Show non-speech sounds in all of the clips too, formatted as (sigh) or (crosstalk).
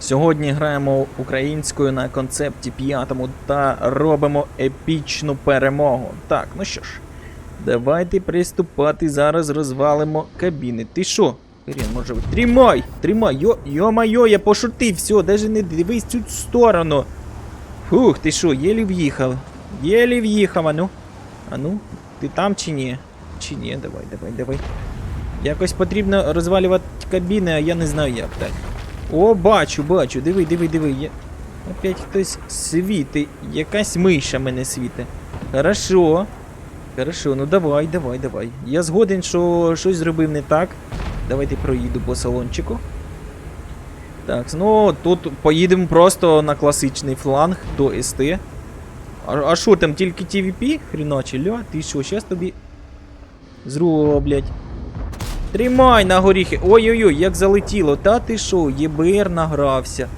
Сьогодні граємо українською на концепті п'ятому та робимо епічну перемогу. Так, ну що ж, давайте приступати. Зараз розвалимо кабіни. Ти що? Може. Тримай! Тримай! Йо, йо-майо, я пошутив, все, даже не дивись цю сторону. Фух, ти що, єлі в'їхав? Єлі в'їхав, ану. Ану, ти там чи ні? Чи ні? Давай, давай, давай. Якось потрібно розвалювати кабіни, а я не знаю як так. О, бачу, бачу, диви, диви, диви. Я... Опять хтось світить. Якась миша мене світить. Хорошо. Хорошо, ну давай, давай, давай. Я згоден, що щось зробив не так. Давайте проїду по салончику. Так, ну тут поїдемо просто на класичний фланг до СТ. А що там, тільки TVP? Хріначе, ля, ти що, щас тобі зроблять. Тримай на горіхи. Ой-ой-ой, як залетіло. Та ти що, ЄБР награвся.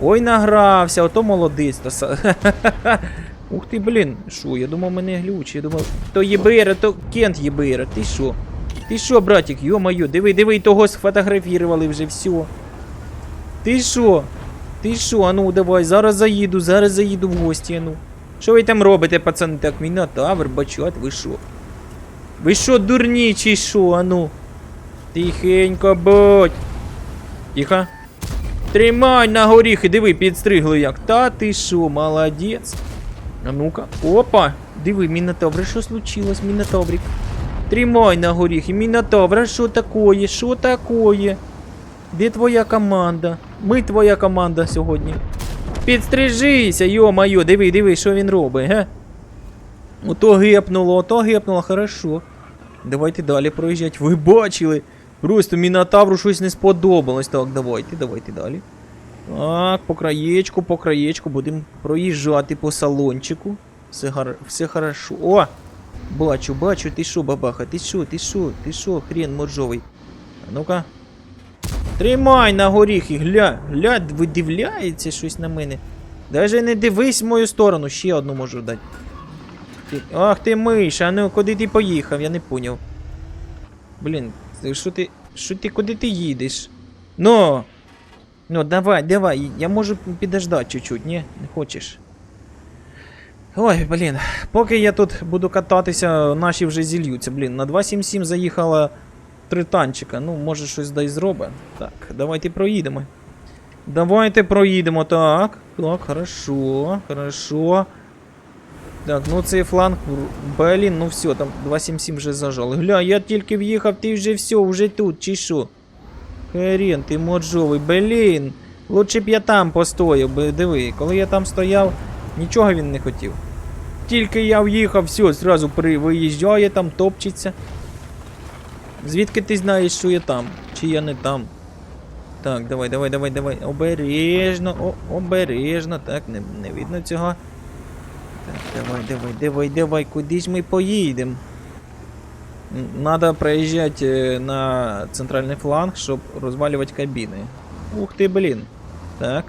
Ой, награвся, ото молодець. (laughs) Ух ти, блін. Що, я думав, мене глюч. Я думав, то ЄБР, то Кент ЄБР. Ти що? Ти що, братик, йо-моє, диви, диви, того сфотографірували вже все. Ти що? Ти що, а ну давай, зараз заїду, зараз заїду в гості, а ну. Що ви там робите, пацани? Так, мінотавр, бачат, ви що? Ви що, дурні, чи що, а ну? Тихенько будь. Тихо. Тримай на горіхи, диви, підстригли як. Та ти що, молодець. А ну-ка. Опа. Диви, Мінотавр, що случилось, Мінотаврик? Тримай на горіхи, Мінотавр, що такое? Що такое? Де твоя команда? Ми твоя команда сьогодні. Підстрижися, йо-моє, диви, диви, що він робить, ге? Ото гепнуло, ото гепнуло, хорошо. Давайте далі проїжджати. Ви бачили? Просто Мінотавру щось не сподобалось. Так, давайте, давайте далі. Так, по краєчку, по краєчку будемо проїжджати по салончику. Все, гар... Все хорошо. О! Бачу, бачу, ти що, бабаха, ти що, ти що, ти що, хрен моржовий. Ну-ка. Тримай на горіхи, гля, гля, видивляється щось на мене. Даже не дивись в мою сторону, ще одну можу дати. Ах ти миша, ну куди ти поїхав, я не поняв. Блін, що ти. Що ти куди ти їдеш? Ну. Ну, давай, давай, я можу підождати чуть-чуть, ні? Не хочеш. Ой, блін, поки я тут буду кататися, наші вже зільються. Блін, на 277 заїхала три танчика. Ну, може щось дай зробить. Так, давайте проїдемо. Давайте проїдемо, так. Так, хорошо, хорошо. Так, ну цей фланг. Блін, ну все, там 277 вже зажали. Гля, я тільки в'їхав, ти вже все, вже тут, чи що? Хрен, ти моджовий, блін. Лучше б я там постояв, диви, коли я там стояв, нічого він не хотів. Тільки я в'їхав, все, зразу при виїжджає, там топчеться. Звідки ти знаєш, що я там? Чи я не там? Так, давай, давай, давай, давай. Обережно, о, обережно. Так, не, не видно цього. Так, давай, давай, давай, давай, куди ж ми поїдемо? Надо проїжджати е, на центральний фланг, щоб розвалювати кабіни. Ух ти, блін. Так.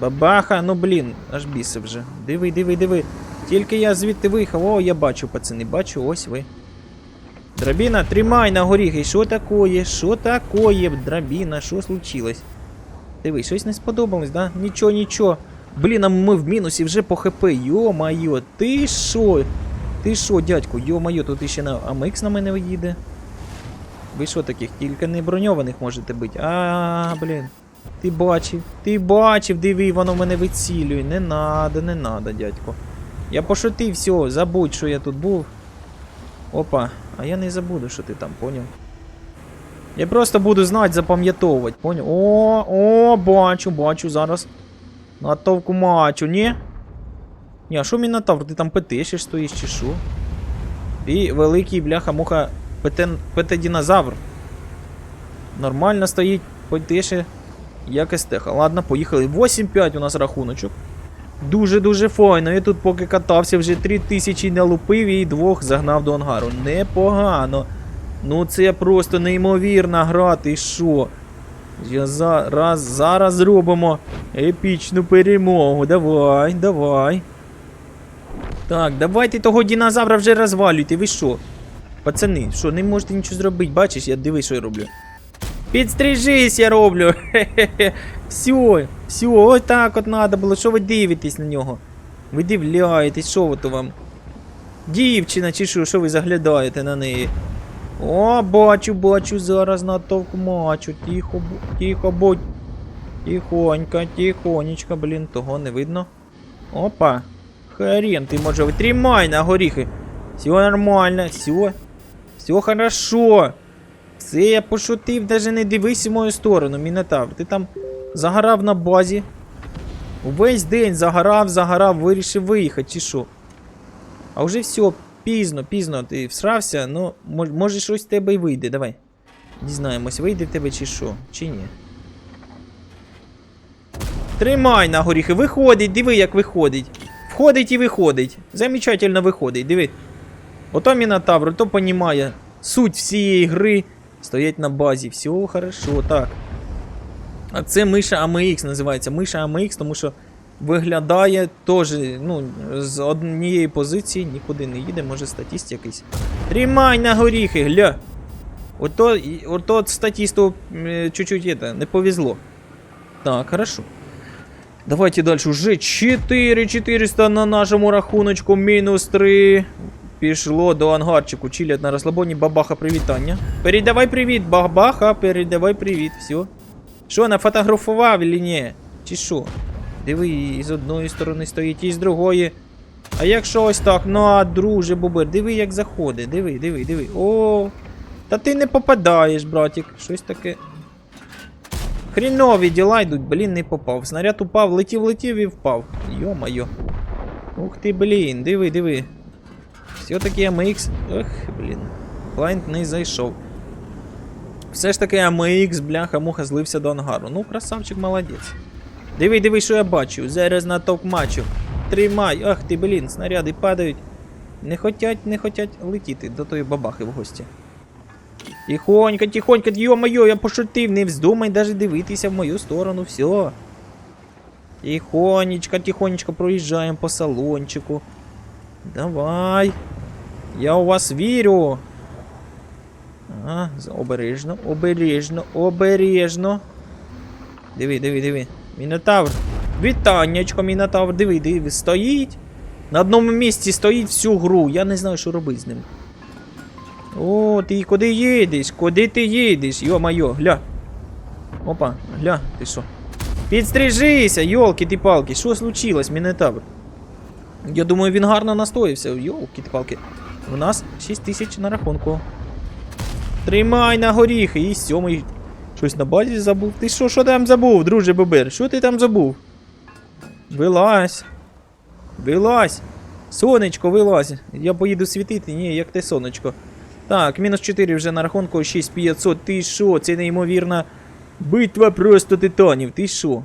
Бабаха, ну блін, аж біси вже. Диви, диви, диви. Тільки я звідти виїхав. О, я бачу, пацани, бачу, ось ви. Драбіна, тримай на горіхи. Що такое? Що такое? Драбіна, що случилось? Диви, щось не сподобалось, да? Нічого, нічого. Блін, а ми в мінусі вже по хп. Йо-майо, ти що? Ти що, дядьку, йо-майо, тут іще на АМХ на мене їде. Ви що таких, тільки не броньованих можете бити. А, блін. Ти бачив, ти бачив, диви, воно мене вицілює. Не надо, не надо, дядько. Я пошутив, все, забудь, що я тут був. Опа, а я не забуду, що ти там, поняв? Я просто буду знати, запам'ятовувати, поняв? О, о, бачу, бачу зараз. Натовку мачу, ні? Ні, а що Мінотавр, ти там ПТшиш стоїш чи що? Ти великий бляха-муха ПТ, ПТ-динозавр. Нормально стоїть, ПТши, як естеха. Ладно, поїхали. 8-5 у нас рахуночок. Дуже-дуже файно. Я тут поки катався, вже 3000 налупив і двох загнав до ангару. Непогано. Ну це просто неймовірна гра, ти що? Я за, раз, зараз зробимо епічну перемогу. Давай, давай. Так, давайте того динозавра вже розвалюйте, ви що? Пацани, що, не можете нічого зробити, бачиш, я дивись, що я роблю. Підстрижись, я роблю. Хе-хе-хе. Все, все, ось так от надо було. Що ви дивитесь на нього? Ви дивляєтесь, що то вам? Дівчина, чи що, що ви заглядаєте на неї? О, бачу, бачу, зараз натовк мачу. Тихо, тихо будь. Тихонько, тихонечко, блін, того не видно. Опа. Хрен ти може витримай на горіхи. Все нормально, все. Все хорошо. Все, я пошутив, даже не дивись в мою сторону, Мінотавр. Ти там загорав на базі. Увесь день загорав, загорав, вирішив виїхати, чи що? А вже все, пізно, пізно, ти всрався, ну, може щось в тебе й вийде, давай. Дізнаємось, вийде в тебе чи що, чи ні. Тримай на горіхи, виходить, диви, як виходить. Входить і виходить. Замечательно виходить, диви. Ото Мінотавр, то понімає суть всієї гри. Стоять на базі, все хорошо, так. А це миша AMX називається. Миша AMX, тому що виглядає теж, ну, з однієї позиції нікуди не їде, може статіст якийсь. Тримай на горіхи, гля! Ото, ото от статісту чуть-чуть не повезло. Так, хорошо. Давайте дальше. Уже 4 400 на нашому рахуночку. Мінус 3. Пішло до ангарчику. Чилять на розслабоні. Бабаха, привітання. Передавай привіт, бабаха, передавай привіт. Все. Що, нафотографував или ні? Чи що? Диви, і з одної сторони стоїть, і з другої. А якщо ось так, ну а друже бобер, диви, як заходить. Диви, диви, диви. О. Та ти не попадаєш, братик. Щось таке. Хрінові діла йдуть, блін, не попав. Снаряд упав, летів, летів і впав. Йо-моє. Ух ти, блін, диви, диви. Все-таки AMX. Ох, блін. Клайнт не зайшов. Все ж таки AMX, бляха, муха злився до ангару. Ну, красавчик молодець. Диви, диви, що я бачу. Зараз на топ матчу. Тримай. Ах ти, блін, снаряди падають. Не хотять, не хотять летіти до тої бабахи в гості. Тихонько, тихонько, ё-моё, я пошутив, не вздумай даже дивитися в мою сторону, все. Тихонечко, тихонечко проїжджаємо по салончику. Давай. Я у вас вірю. Ага, обережно, обережно, обережно. Диви, диви, диви. Мінотавр. Вітаннячко, Мінотавр, диви, диви, стоїть. На одному місці стоїть всю гру. Я не знаю, що робити з ним. О, ти куди їдеш? Куди ти їдеш? Йо-майо, гля. Опа, гля, ти що? Підстрижися, йолки ти палки, що случилось, Мінотавр? Я думаю, він гарно настоївся. Йолки ти палки. У нас 6 тисяч на рахунку. Тримай на горіхи і сьомий. Щось на базі забув. Ти що, що там забув, друже Бобер? Що ти там забув? Вилазь. Вилазь. Сонечко, вилазь. Я поїду світити. Ні, як те сонечко. Так, мінус 4 вже на рахунку, 6500. Ти що? Це неймовірна битва просто титанів. Ти що?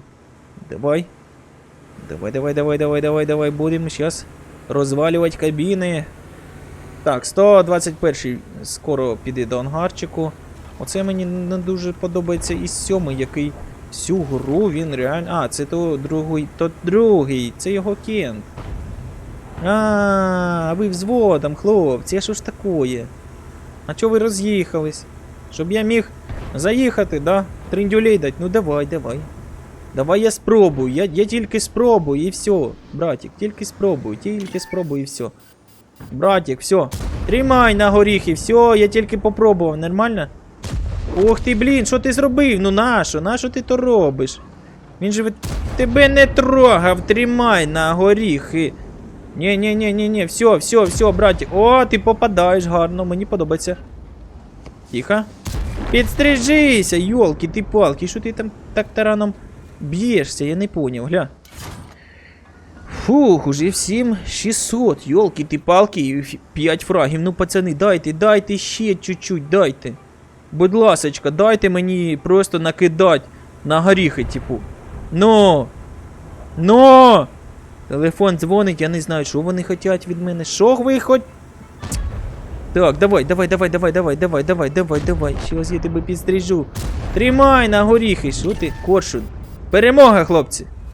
Давай. Давай, давай, давай, давай, давай, давай. Будемо зараз розвалювати кабіни. Так, 121 скоро піде до ангарчику. Оце мені не дуже подобається і сьомий, який всю гру він реально. А, це то другий, то другий, це його кент. А, ви взводом, хлопці, а що ж такое? А чого ви роз'їхались? Щоб я міг заїхати, да? Триндюлей дать? Ну давай, давай. Давай я спробую, я, я тільки спробую і все. Братик, тільки спробую, тільки спробую і все. Братик, все. Тримай на горіхи, все, я тільки попробував, нормально? Ох ти, блін, що ти зробив? Ну нащо? Нащо ти то робиш? Він же від- тебе не трогав, тримай на горіхи. Ні, ні, ні, ні, ні, все, все, все, братик. О, ти попадаєш гарно, мені подобається. Тихо. Підстрижися, йолки, ти палки, що ти там так тараном б'єшся, я не поняв, гля. Фух, уже всім 600, йолки, ти палки, 5 фрагів. Ну, пацани, дайте, дайте ще чуть-чуть, дайте. Будь ласочка, дайте мені просто накидать на горіхи, типу. Но! Но! Телефон дзвонить, я не знаю, що вони хочуть від мене. Що ви хоч. Так, давай, давай, давай, давай, давай, давай, давай, давай, давай. Щось я тебе підстрижу. Тримай на горіхи, що ти, коршун. Перемога, хлопці!